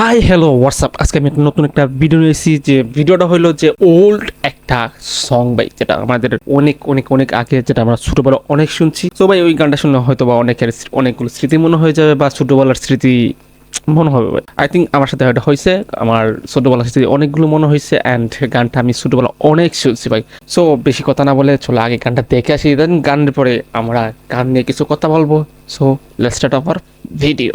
Hi hello WhatsApp আজকে আমি একটা নতুন একটা ভিডিও নিয়েছি যে ভিডিওটা হলো যে ওল্ড একটা সং ভাই, যেটা আমাদের অনেক অনেক অনেক আগে, যেটা আমরা ছোটবেলা অনেক শুনছি। তো ভাই, ওই গানটা শুনলে হয়তো বা অনেকের অনেকগুলো স্মৃতি মনে হয়ে যাবে বা ছোটবেলার স্মৃতি মনে হবে আই থিঙ্ক আমার সাথে এটা হয়েছে, আমার ছোটবেলার স্মৃতি অনেকগুলো মনে হয়েছে অ্যান্ড গানটা আমি ছোটবেলা অনেক শুনছি, ভাই। সো বেশি কথা না বলে চলো আগে গানটা দেখে আসি দেন গানের পরে আমরা গান নিয়ে কিছু কথা বলব। So let's start our video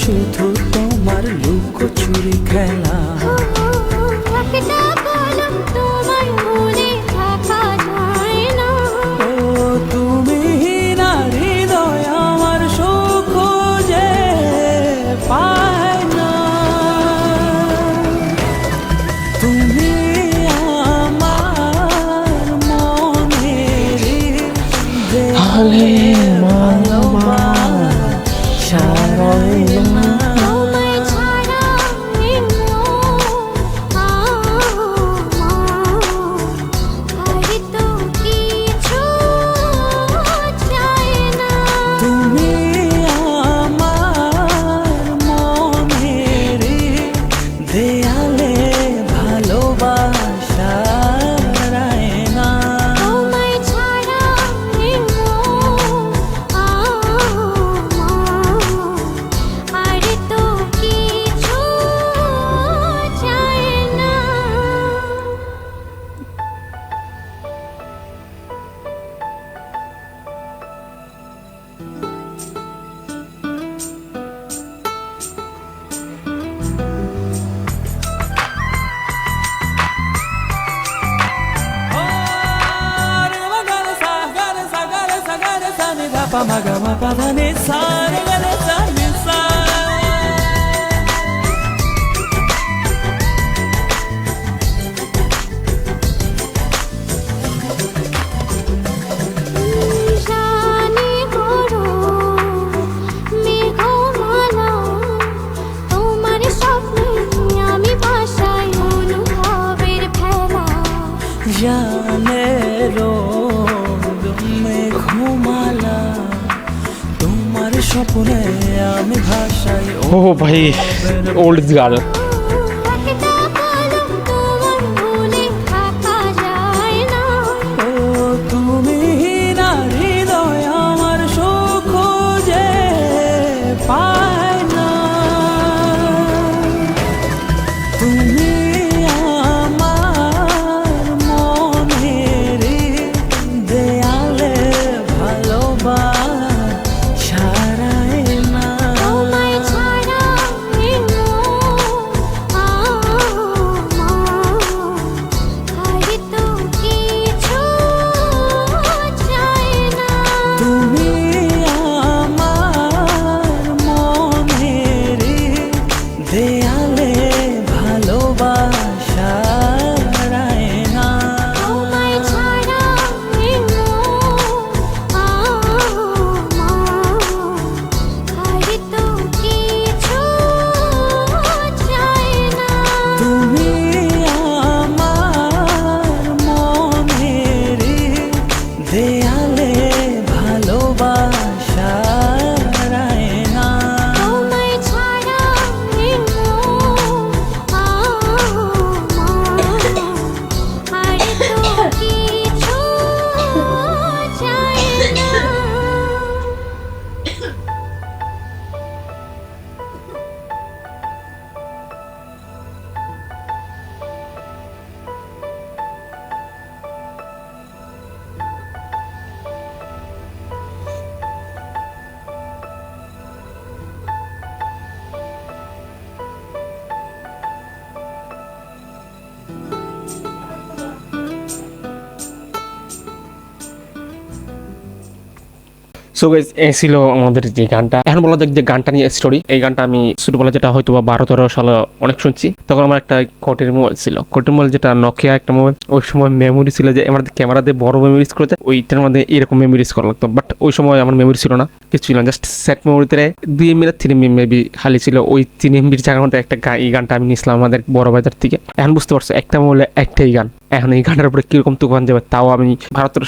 শুধু তোমার লুকোচুরি খেলা। పమగ మపదనే సారగలసా ও ভাই ওল্ড গান। সো গাইজ এই ছিল আমাদের যে গানটা। এখন বলা যাক যে গানটা নিয়ে স্টোরি এই গানটা আমি ছোটবেলা যেটা হয়তো বা বারো তেরো সালে অনেক শুনছি। তখন আমার একটা কোটের মোবাইল ছিল। কোটের মোবাইল যেটা নকিয়া একটা মোবাইল, ওই সময় মেমোরি ছিল যে আমাদের ক্যামেরা দিয়ে বড় মেমোরিজ করতে ওইটার মধ্যে এরকম মেমোরিজ করা লাগতো। বাট ওই সময় আমার মেমোরি ছিল না, কিছু ছিল না। জাস্ট সেট মেমোরিতে দুই এমবি না তিন এমবি মেবি খালি ছিল। ওই তিন এমবির জায়গার মধ্যে একটা এই গানটা আমি নিয়েছিলাম আমাদের বড় বাজার থেকে। এখন বুঝতে পারছ, একটা মোবাইলে একটাই গান। এখন এই গানটার উপরে কীরকম তুফান যাবে তাও আমি ভারতের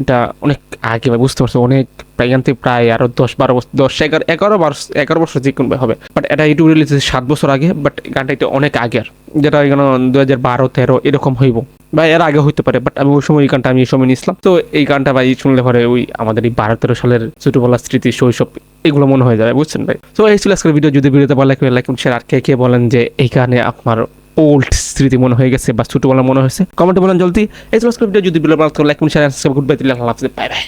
এটা অনেক আগে বুঝতে পারছি, অনেক প্রায় প্রায় আরও দশ বারো বছর, দশ এগারো এগারো বারো, এগারো বছর যে কোনো হবে। বাট এটা ইউটিউব রিলিজ সাত বছর আগে বাট গানটা এটা অনেক আগের। যেটা এখানে দু হাজার বারো, তেরো, এরকম হইব। বা এর আগে হইতে পারে বাট আমি ওই সময় এই গানটা আমি এই সময় নিয়েছিলাম। তো এই গানটা ভাই শুনলে পরে ওই আমাদের এই বারো, তেরো সালের ছোটবেলার স্মৃতি, শৈশব, এগুলো মনে হয়ে যাবে, বুঝছেন ভাই? তো এই ছিল আজকের ভিডিও যদি ভিডিওতে ভালো লাগে লাইক শেয়ার আর কে কে বলেন যে এই গানে আপনার ওল্ড স্মৃতি মনে হয়ে গেছে বা ছোটবেলা মনে হয়েছে কমেন্টে বলেন জলদি এই ছিল ভিডিও যদি ভিডিও ভালো লাইক শেয়ার সাবস্ক্রাইব করে দিলে আল্লাহ হাফেজ বাই বাই